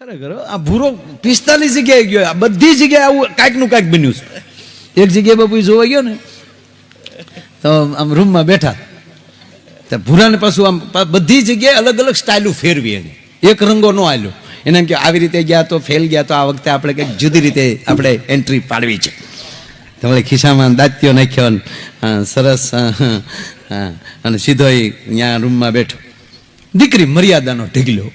ખરેખર આ ભૂરો પિસ્તાલીસ જગ્યાએ ગયો. આ બધી જગ્યાએ આવું કાંઈકનું કાંઈક બન્યું છે. એક જગ્યાએ બાપુ જોવા ગયો ને, તો આમ રૂમમાં બેઠા. તો ભૂરાને પાછું આમ બધી જગ્યાએ અલગ અલગ સ્ટાઇલું ફેરવી એને. એક રંગો ન આવ્યો એને એમ કે આવી રીતે ગયા તો, ફેલ ગયા તો, આ વખતે આપણે કંઈક જુદી રીતે આપણે એન્ટ્રી પાડવી છે. તમારે ખિસ્સામાં દાંત્યો નાખ્યો સરસ. અને સીધો અહીંયા રૂમમાં બેઠો. દીકરી મર્યાદાનો ઢીગલો.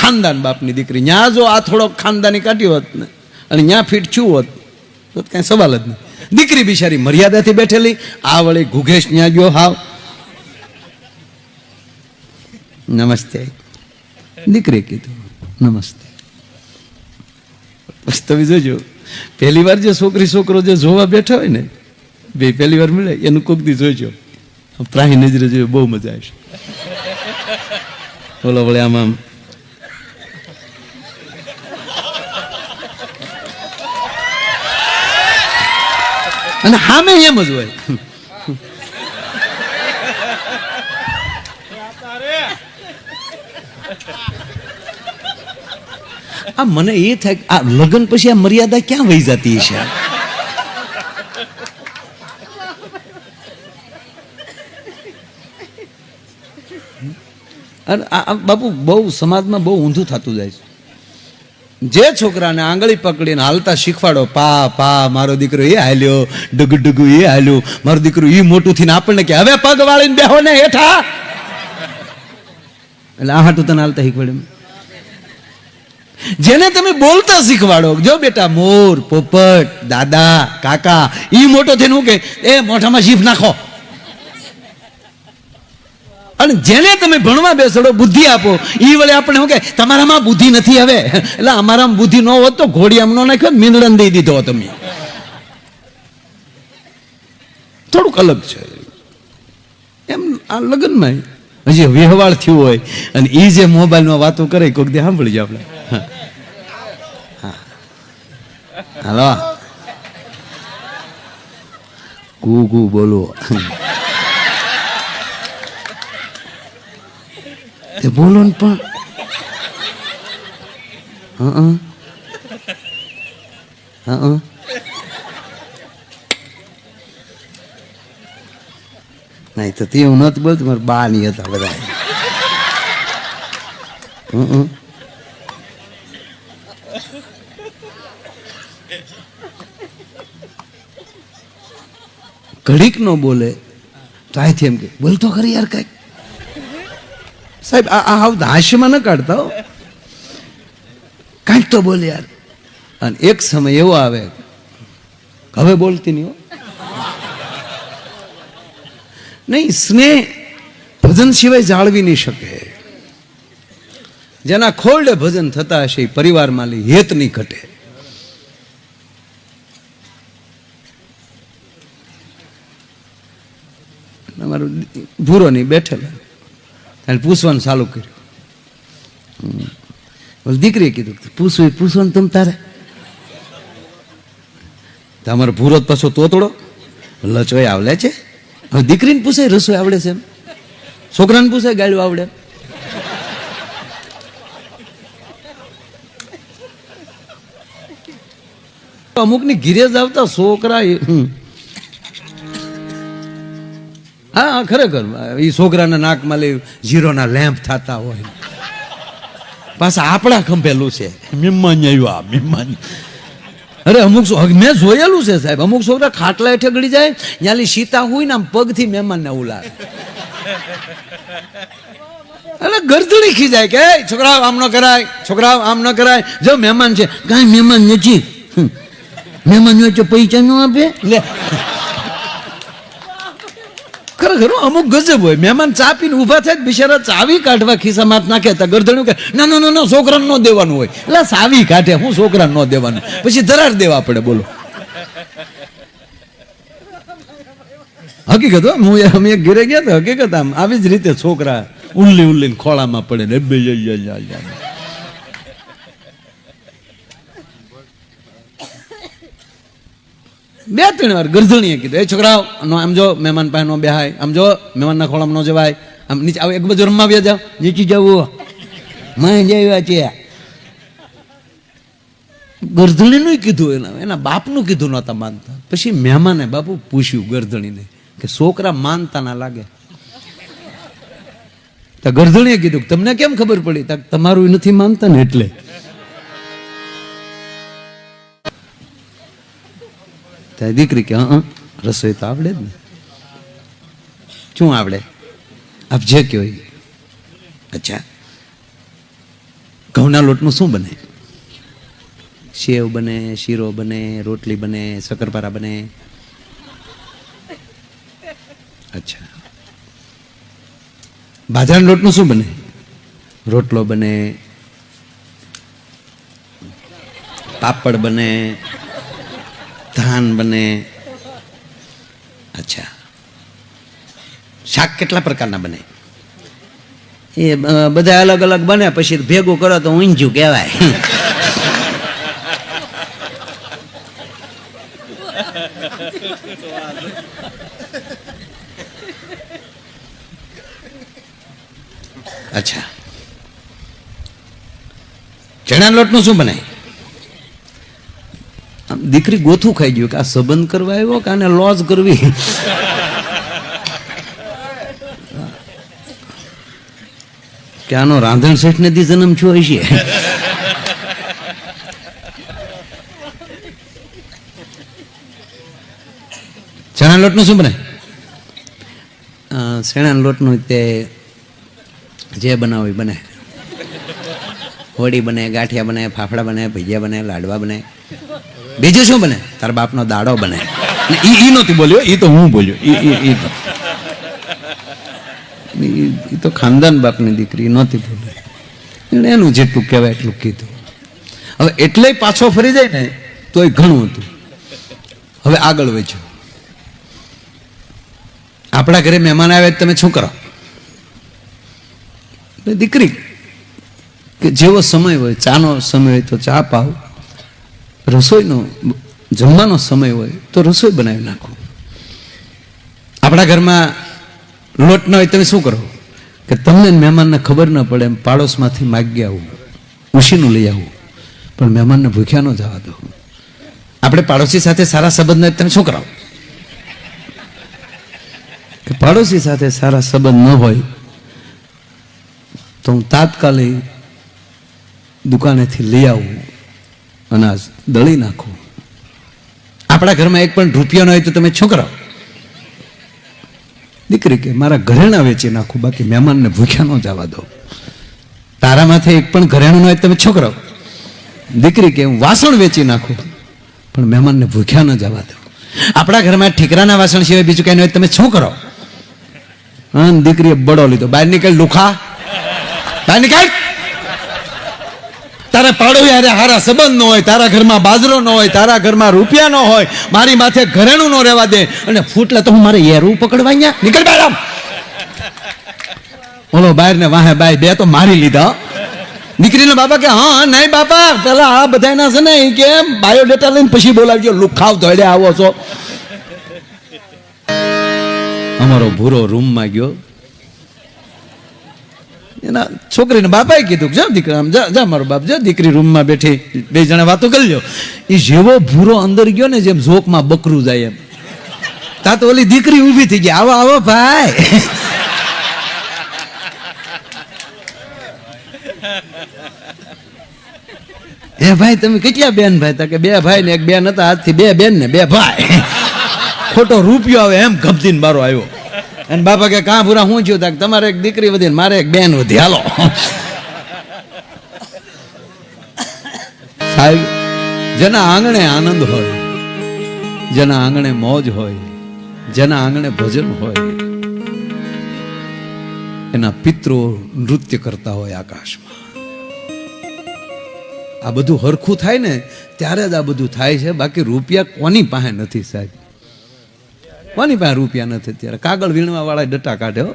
ખાનદાન બાપની દીકરી. ત્યાં જો આ થોડોક ખાનદાની કાઢ્યો હોત ને, અને ત્યાં ફીટ છું હોત, તો કાંઈ સવાલ જ નહીં. દીકરી બિચારી મર્યાદાથી બેઠેલી, આ વળી ઘુઘેશ ત્યાં ગયો હાવ. નમસ્તે. દીકરી કીધું, નમસ્તે. બસ તમે જોજો. પહેલી વાર જે છોકરી છોકરો જે જોવા બેઠો હોય ને, બે પહેલી વાર મળે, એનું કોક દી જોજો. પ્રાહી નજરે જોયો, બહુ મજા આવશે. બોલો વળે આમ આમ. અને હામે એમ જ હોય. આ મને એ થાય કે આ લગ્ન પછી આ મર્યાદા ક્યાં વહી જતી છે અને આ બાપુ બહુ સમાજમાં બહુ ઊંધું થતું જાય છે. જે છોકરાને આંગળી પકડીને હાલતા શીખવાડો, પા પા, મારો દીકરો એ હાલ્યો ડગ ડગુ એ હાલ્યો, મારો દીકરો એ મોટું થઈને આપણને કે, હવે પગ વાળીને બેહો ને હેઠા. એટલે આ હાટું તને હાલતા શીખવાડ્યું જેને તમે બોલતા શીખવાડો, જો બેટા, મોર, પોપટ, દાદા, કાકા એ મોટો થઈને હું કે, એ મોઢામાં જીભ નાખો. અને જેને તમે ભણવા બેસડો, બુદ્ધિ આપો એ વળે આપણે શું કે તમારામાં બુદ્ધિ નથી હવે. એટલે અમારામાં બુદ્ધિ ન હોત તો ઘોડી આમ ન નાખ્યો, મીંદડન દઈ દીધો તમે થોડુંક અલગ છે. એમ આ લગ્નમાં હજી વ્યવહાર થયું હોય. અને એ જે મોબાઈલમાં વાતો કરે કોઈક દે જાય આપણે. હાલો. કુ કુ બોલો. તે બોલો ને પણ. હં હં. નહીં તો તે હું નથી બોલતો, મારા બા ની હતા બધા. હં હં. ઘડીક નો બોલે, તો અહીંથી એમ કે, બોલતો ખરી યાર કાંઈક. સાહેબ, આ હાવ હાસ્યમાં ન કાઢતા હો. કાંઈક તો બોલે યાર. અને એક સમય એવો આવે હવે બોલતી નહીં નહીં, સ્નેહ ભજન સિવાય જાળવી નહીં શકે. જેના ખોરડે ભજન થતા હશે પરિવારમાં લી હેત નહીં ઘટે. અમારું ભૂરો નહીં બેઠેલા. એટલે પૂછવાનું ચાલુ કર્યું. દીકરીએ કીધું પૂછવું પૂછવાનું તમ તારે. તમારો ભૂરો પાછો તોતડો? લચોય આવડે છે. હવે દીકરીને પૂછે રસોઈ આવડે છે એમ. છોકરાને પૂછે ગાળ્યું આવડે? અમુકની ઘીરે જ આવતા છોકરા હા ખરેખર. એ છોકરાના નાકમાં લઈ જીરોના લેમ્પ થતા હોય. પાછા આપણા ખંભેલું છે. મહેમાન આવ્યું આ મહેમાન અરે, અમુક મેં જોયેલું છે સાહેબ. અમુક છોકરા ખાટલા હેઠે ગળી જાય ત્યાંલી સીતા હોય ને આમ પગથી મહેમાનને ઉલાવે અરે ગરદડી ખીજાય કે છોકરા, આમ ન કરાય છોકરાઓ આમ ન કરાય. જો મહેમાન છે, કાંઈ મહેમાન નથી હમ. મહેમાન હોય તો પૈસા ન આપે? લે. ખરેખર અમુક ગજબ હોય. મહેમાન ચા પીને ઊભા થાય બિચારા ચાવી કાઢવા ખિસ્સામાં નાખે તો ગરદણ્યું કે ના ના ના છોકરાને ન દેવાનું હોય. એટલે ચાવી કાઢે હું છોકરાને ન દેવાનું. પછી ધરાર દેવા પડે બોલો. હકીકત હો, અમે એક ઘેરે ગયા તો હકીકત આમ. આવી જ રીતે છોકરા ઉલ્લી ઉલ્લીને ખોળામાં પડે ને બે ત્રણ વાર ગરજણીએ કીધું, એ છોકરાઓ આમ જો મહેમાન પાસે બેહાય, આમ જો મહેમાનના ખોળામાં નો જવાય, આમ નીચે આવો, એક બાજુ રમવા બે જાવ નીચી જવું મેં જવા છે. ગરધણીનું કીધું એના એના બાપનું કીધું નહોતા માનતા. પછી મહેમાને બાપુ પૂછ્યું ગરધણીને કે છોકરા માનતા ના લાગે. તો ગરધણીએ કીધું તમને કેમ ખબર પડી? તમારું નથી માનતા ને એટલે. ત્યાં દીકરી કે, હા રસોઈ તો આવડે જ ને. શું આવડે? આપ જે કહો અચ્છા. ઘઉંના લોટનું શું બને? સેવ બને, શીરો બને, રોટલી બને, શક્કરપારા બને. અચ્છા. બાજરાના લોટનું શું બને? રોટલો બને. પાપડ બને. ધાન બને. અચ્છા. શાક કેટલા પ્રકારના બને? એ બધા અલગ અલગ બને પછી ભેગું કરો તો ઊંઝું કહેવાય. અચ્છા. ચણા લોટનું શું બનાય દીકરી ગોથું ખાઈ ગયું કે આ સંબંધ કરવા આવ્યો કે આને લોજ કરવી? કે આનો રાંધણ શેઠ ને જન્મ થયો હશે? ચણા લોટનું શું બને? ચણા લોટનું તે જે બનાવવી બને. હોળી બને, ગાંઠિયા બને, ફાફડા બને, ભજીયા બને, લાડવા બને. બીજું શું બને? તારા બાપનો દાડો બને. એ ઈ નહોતી બોલ્યો, ઈ તો હું બોલ્યો. ઈ ઈ તો. ખાનદાન બાપની દીકરી નહોતી બોલી. એણે એનું જેટલું કહેવાય એટલું કીધું. હવે એટલે પાછો ફરી જાય ને તો એ ઘણું હતું. હવે આગળ વેચો આપણા ઘરે મહેમાન આવે તમે શું કરો? દીકરી, કે જેવો સમય હોય, ચાનો સમય હોય તો ચા પાવ. રસોઈનો જમવાનો સમય હોય તો રસોઈ બનાવી નાખો. આપણા ઘરમાં લોટ ન હોય તમે શું કરો? કે તમને મહેમાનને ખબર ન પડે એમ પાડોશમાંથી માગી આવું ઉશીનું લઈ આવું, પણ મહેમાનને ભૂખ્યા ન જવા દો. આપણે પાડોશી સાથે સારા સંબંધ હોય તમે શું કરાવો કે પાડોશી સાથે સારા સંબંધ ન હોય તો હું તાત્કાલિક દુકાનેથી લઈ આવું અનાજ દળી નાખો. આપણા ઘરમાં એક પણ રૂપિયો ન હોય તો તમે શું દીકરી કે, મારા ઘરેણા વેચી નાખું, બાકી મહેમાનને ભૂખ્યા ન જવા દો. તારામાંથી એક પણ ઘરેણું ન હોય તમે છોકરાઓ. દીકરી કે, હું વાસણ વેચી નાખું, પણ મહેમાનને ભૂખ્યા ન જવા દો. આપણા ઘરમાં ઠીકરાના વાસણ સિવાય બીજું કઈ ન હોય તમે શું કરો હા દીકરીએ બડો લીધો. બહાર નીકળ, લુખા. બહાર નીકળ. તારા પાડોશી અરે હારા સંબંધ ન હોય, તારા ઘરમાં બાજરો ન હોય, તારા ઘરમાં રૂપિયા ન હોય, મારી માથે ઘરેણું ન રહેવા દે. અને ફૂટલે તો હું મારે યેરું પકડવા અહીંયા? નીકળ બહાર આમ. બોલો બહાર ને વાહે બાય બે તો મારી લીધા. નીકળીને બાપા કે, હા નહીં બાપા, પેલા આ બધાના છે ને કેમ બાયોડેટા લઈને પછી બોલાવજો. લુખાવ ધોડે આવો છો. અમારો ભૂરો રૂમમાં ગયો. એના છોકરીને બાપાએ કીધું જા દીકરા જા જા મારો બાપ, જા દીકરી રૂમમાં બેઠી, બે જણા વાતો કરી લો એ જેવો ભૂરો અંદર ગયો ને જેમ ઝોકમાં બકરું જાય એમ. તા તો ઓલી દીકરી ઊભી થઈ ગઈ. આવો આવો ભાઈ. એ ભાઈ, તમે કેટલા બેન ભાઈ તા કે બે ભાઈ ને એક બેન હતા? આજથી બે બેન ને બે ભાઈ. ખોટો રૂપિયો આવે એમ ગમતીને બારો આવ્યો. અને બાપા કે, કાં પૂરા હું થયું તા તમારે એક દીકરી વધી મારે એક બેન વધી હાલો. સાહેબ, જેના આંગણે આનંદ હોય, જેના આંગણે મોજ હોય, જેના આંગણે ભજન હોય, એના પિત્રો નૃત્ય કરતા હોય આકાશમાં. આ બધું હરખું થાય ને, ત્યારે જ આ બધું થાય છે. બાકી રૂપિયા કોની પાસે નથી સાહેબ? કોની પાસે રૂપિયા નથી ત્યારે કાગળ વીણવા વાળા ડટા કાઢે હો.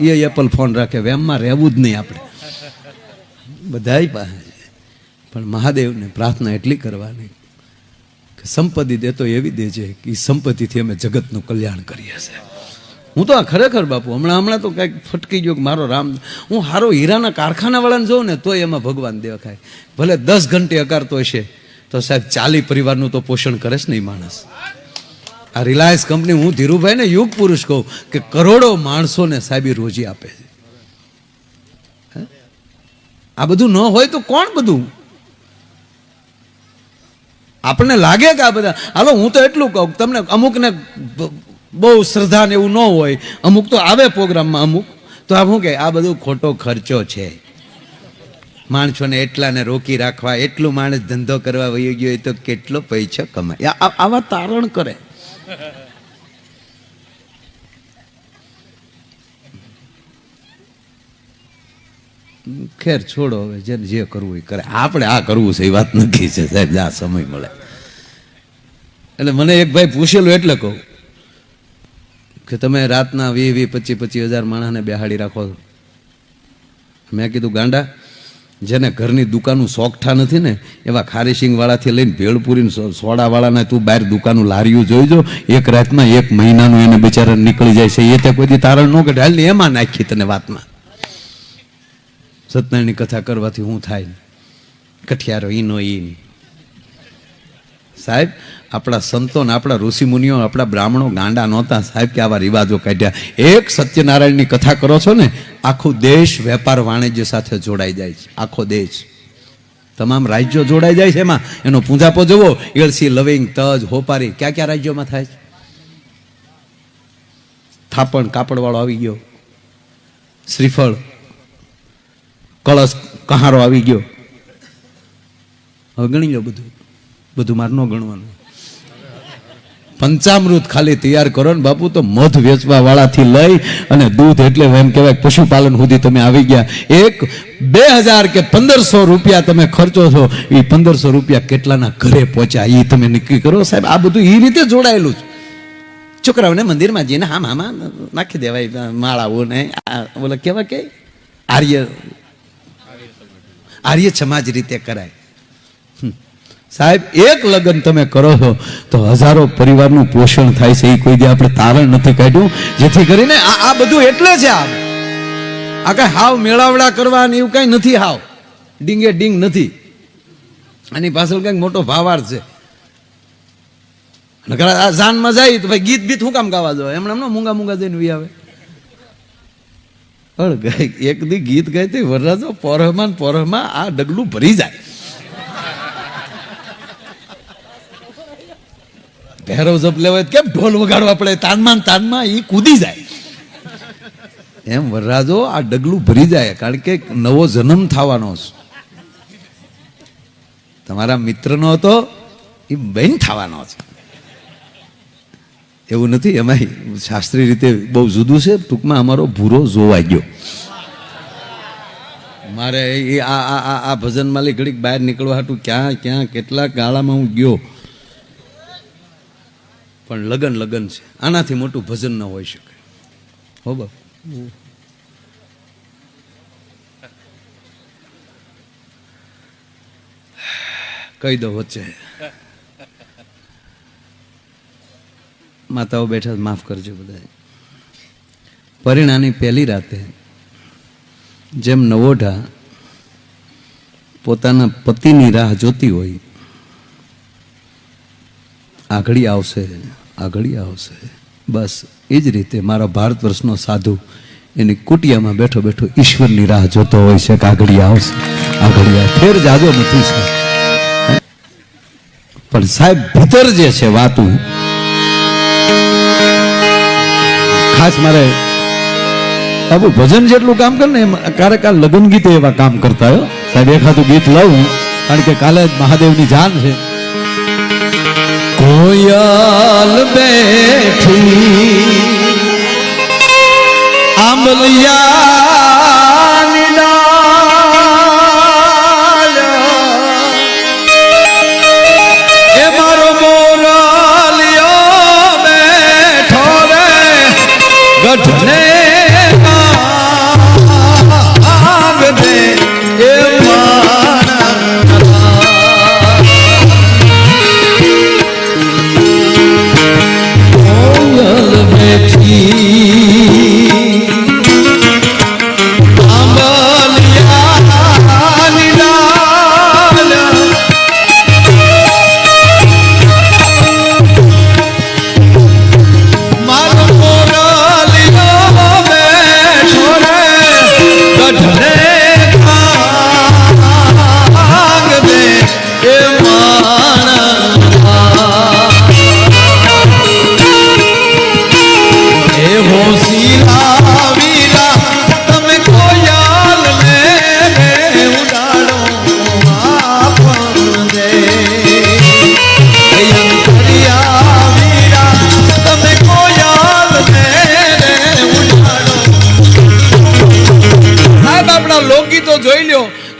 એ એપલ ફોન રાખે. વેમમાં રહેવું જ નહીં આપણે. બધાય પાસે. પણ મહાદેવને પ્રાર્થના એટલી કરવાની કે સંપત્તિ દેતો એવી દેજે કે એ સંપત્તિથી અમે જગતનું કલ્યાણ કરીએ છીએ. હું તો આ ખરેખર બાપુ, હમણાં હમણાં તો કંઈક ફટકી ગયો કે મારો રામ, હું હારો હીરાના કારખાનાવાળાને જોઉં ને તોય એમાં ભગવાન દેખાય. ભલે દસ ઘંટે અકારતો હશે. તો સાહેબ, ચાલી પરિવારનું તો પોષણ કરે છે ને એ માણસ? આ રિલાયન્સ કંપની હું ધીરુભાઈને યુગ પુરુષ કહું કે કરોડો માણસોને સાહેબી રોજી આપે છે. આ બધું ન હોય તો કોણ બધું? આપણને લાગે કે આ બધા હાલો, હું તો એટલું કહું તમને અમુકને બહુ શ્રદ્ધા ને એવું ન હોય, અમુક તો આવે પ્રોગ્રામમાં અમુક. તો આ શું કે, આ બધું ખોટો ખર્ચો છે. માણસોને એટલાને રોકી રાખવા, એટલું માણસ ધંધો કરવા વહી ગયો એ તો કેટલો પૈસા કમાય. આવા તારણ કરે. ખેર છોડો હવે, જેને જે કરવું એ કરે. આપણે આ કરવું છે, એ વાત નક્કી છે, સાહેબ આ સમય મળે. એટલે મને એક ભાઈ પૂછેલું એટલે કહું કે તમે રાતના વીસ વીસ પચીસ પચીસ હજાર માણસને બેહાડી રાખો મેં કીધું, ગાંડા જેને ઘરની દુકાનું સોગઠા નથી ને, એવા ખારીસિંગવાળાથી લઈને ભેળપુરીને સોડાવાળાને તું બહાર દુકાનું લારીયું જોઈજો. એક રાતમાં એક મહિનાનું એને બિચારા નીકળી જાય છે. એ તે કોઈથી તારણ ન કાઢે. ને એમાં નાખી તને વાતમાં. સત્યનારાયણની કથા કરવાથી શું થાય કઠિયારો ઈનો ઈન સાહેબ, આપણા સંતો ને આપણા ઋષિમુનિઓ આપણા બ્રાહ્મણો ગાંડા નહોતા. સાહેબ, કે આવા રિવાજો કાઢ્યા. એક સત્યનારાયણની કથા કરો છો ને, આખો દેશ વેપાર વાણિજ્ય સાથે જોડાઈ જાય છે. આખો દેશ. તમામ રાજ્યો જોડાઈ જાય છે એમાં. એનો પૂંજાપો જુઓ. એલસી લવિંગ, તજ, હોપારી ક્યાં ક્યાં રાજ્યોમાં થાય છે? થાપણ, કાપડવાળો આવી ગયો. શ્રીફળ, કળશ, કહારો આવી ગયો. હવે ગણી લો બધું. બધું મારે ન ગણવાનું. પંચામૃત ખાલી તૈયાર કરો ને બાપુ, તો મધ વેચવા વાળાથી લઈ અને દૂધ એટલે એમ કહેવાય પશુપાલન સુધી તમે આવી ગયા. એક, બે હજાર કે પંદરસો રૂપિયા તમે ખર્ચો છો એ પંદરસો રૂપિયા કેટલાના ઘરે પહોંચ્યા એ તમે નક્કી કરો. સાહેબ, આ બધું એ રીતે જોડાયેલું છે. છોકરાઓને મંદિરમાં જઈને હા, મામા, નાખી દેવાય માળાઓ ને બોલે કેવા કે? આર્ય. આર્ય સમાજ રીતે કરાય. સાહેબ, એક લગ્ન તમે કરો છો, તો હજારો પરિવારનું પોષણ થાય છે, એ કોઈ દે આપણે તારણ નથી કાઢ્યું. જેથી કરીને આ આ બધું એટલે છે આ. આ કઈ હાવ મેળાવડા કરવા ને એવું કઈ નથી હાવ. ડીંગે ડીંગ નથી. આની પાછળ કંઈક મોટો ભાવાર છે. આ જાનમાં જાય તો ભાઈ ગીત બીત હું કામ ગાવા દો? એમણે એમનો મૂંગા મૂંગા જઈને વી આવે. પણ ગાય એક દી ગીત ગાયતી વરરાજો, પોરહમાં પોરહમાં આ ડગલું ભરી જાય. ભૈરવ જપ લેવાય કેમ ઢોલ વગાડવા પડે? તાનમાં તાનમાં એ કૂદી જાય. એમ વરરાજો, આ ડગલું ભરી જાય, કારણ કે નવો જન્મ થવાનો છે. તમારા મિત્રનો હતો એ બેન થવાનો છે. એવું નથી એમાં શાસ્ત્રીય રીતે બહુ જુદું છે, ટૂંકમાં અમારો ભૂરો જોવાઈ ગયો. મારે એ આ આ ભજન માલી ઘડીક બહાર નીકળવા હતું ક્યાં ક્યાં, કેટલા ગાળામાં હું ગયો? પણ લગન લગન છે. આનાથી મોટું ભજન ન હોઈ શકે. હો બાપ. કહી દો વચ્ચે. માતાઓ બેઠા માફ કરજો બધા પરિણાની પહેલી રાતે જેમ નવોઢા પોતાના પતિની રાહ જોતી હોય આગળી આવશે આગળી આવશે. બસ, એ જ રીતે મારા ભારત વર્ષનો સાધુ એની કુટિયામાં બેઠો બેઠો ઈશ્વરની રાહ જોતો હોય છે કે આગળી આવશે, આગળી આવે ફેર જાજો નથી છે. પણ સાહેબ, ભીતર જે છે વાતું, ખાસ મારે બાબુ ભજન જેટલું કામ કરે ને એમ ક્યારેક આ લગ્ન ગીતે એવા કામ કરતા હોય. સાહેબ એખાદું ગીત લઉં, કારણ કે કાલે મહાદેવની જાન છે. કોયલ બેઠી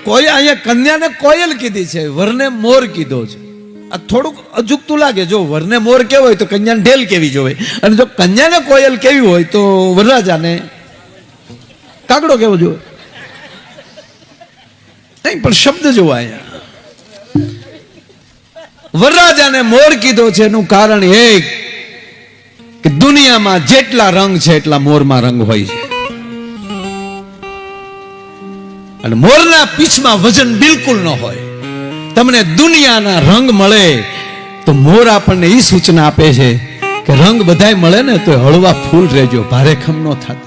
કોઈ અહીંયા કન્યાને કોયલ કીધી છે, વરને મોર કીધો છે. આ થોડુંક અજુકતું લાગે, જો વરને મોર કેવો હોય તો કન્યાને ઢેલ કેવી જોવે? અને જો કન્યાને કોયલ કેવી હોય તો વરરાજાને કાગડો કેવો જોવે? નહીં, પણ શબ્દ જોવા અહીંયા. વરરાજાને મોર કીધો છે, એનું કારણ એક, કે દુનિયામાં જેટલા રંગ છે એટલા મોરમાં રંગ હોય છે. અને મોરના પીછમાં વજન બિલકુલ ન હોય. તમને દુનિયાના રંગ મળે તો મોર આપણને એ સૂચના આપે છે કે રંગ બધાય મળે ને તો હળવા ફૂલ રહેજો, ભારે ખમ ન થતા.